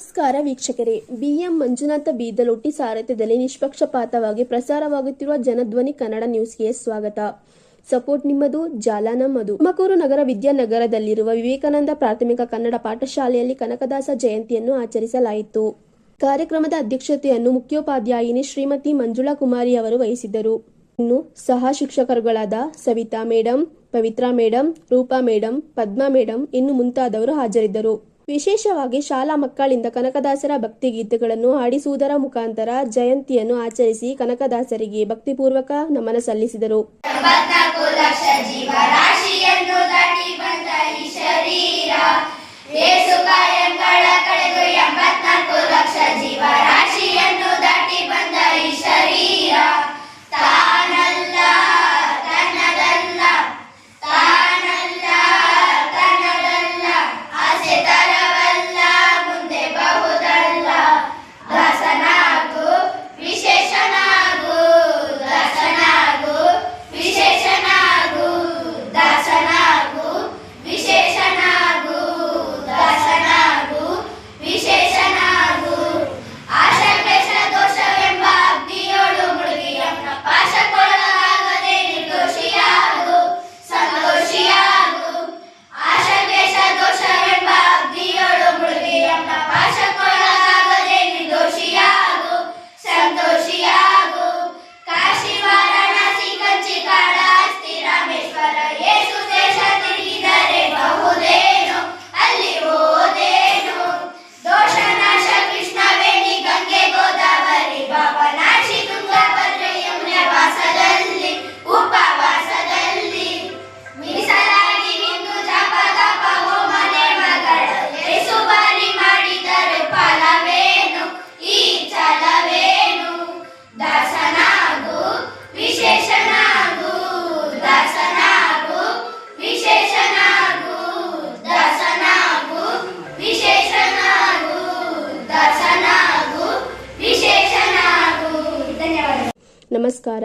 ನಮಸ್ಕಾರ ವೀಕ್ಷಕರೇ. ಬಿಎಂ ಮಂಜುನಾಥ ಬೀದಲೊಟ್ಟಿ ಸಾರಥ್ಯದಲ್ಲಿ ನಿಷ್ಪಕ್ಷಪಾತವಾಗಿ ಪ್ರಸಾರವಾಗುತ್ತಿರುವ ಜನಧ್ವನಿ ಕನ್ನಡ ನ್ಯೂಸ್ಗೆ ಸ್ವಾಗತ. ಸಪೋರ್ಟ್ ನಿಮ್ಮದು, ಜಾಲ ನಮ್ಮದು. ತುಮಕೂರು ನಗರ ವಿದ್ಯಾನಗರದಲ್ಲಿರುವ ವಿವೇಕಾನಂದ ಪ್ರಾಥಮಿಕ ಕನ್ನಡ ಪಾಠಶಾಲೆಯಲ್ಲಿ ಕನಕದಾಸ ಜಯಂತಿಯನ್ನು ಆಚರಿಸಲಾಯಿತು. ಕಾರ್ಯಕ್ರಮದ ಅಧ್ಯಕ್ಷತೆಯನ್ನು ಮುಖ್ಯೋಪಾಧ್ಯಾಯಿನಿ ಶ್ರೀಮತಿ ಮಂಜುಳಾ ಕುಮಾರಿ ಅವರು ವಹಿಸಿದ್ದರು. ಇನ್ನು ಸಹ ಶಿಕ್ಷಕರುಗಳಾದ Savitha madam, Pavithra madam, Roopa madam, Padma madam ಇನ್ನು ಮುಂತಾದವರು ಹಾಜರಿದ್ದರು. ವಿಶೇಷವಾಗಿ ಶಾಲಾ ಮಕ್ಕಳಿಂದ ಕನಕದಾಸರ ಭಕ್ತಿಗೀತೆಗಳನ್ನು ಹಾಡಿಸುವುದರ ಮುಖಾಂತರ ಜಯಂತಿಯನ್ನು ಆಚರಿಸಿ ಕನಕದಾಸರಿಗೆ ಭಕ್ತಿಪೂರ್ವಕ ನಮನ ಸಲ್ಲಿಸಿದರು. ನಮಸ್ಕಾರ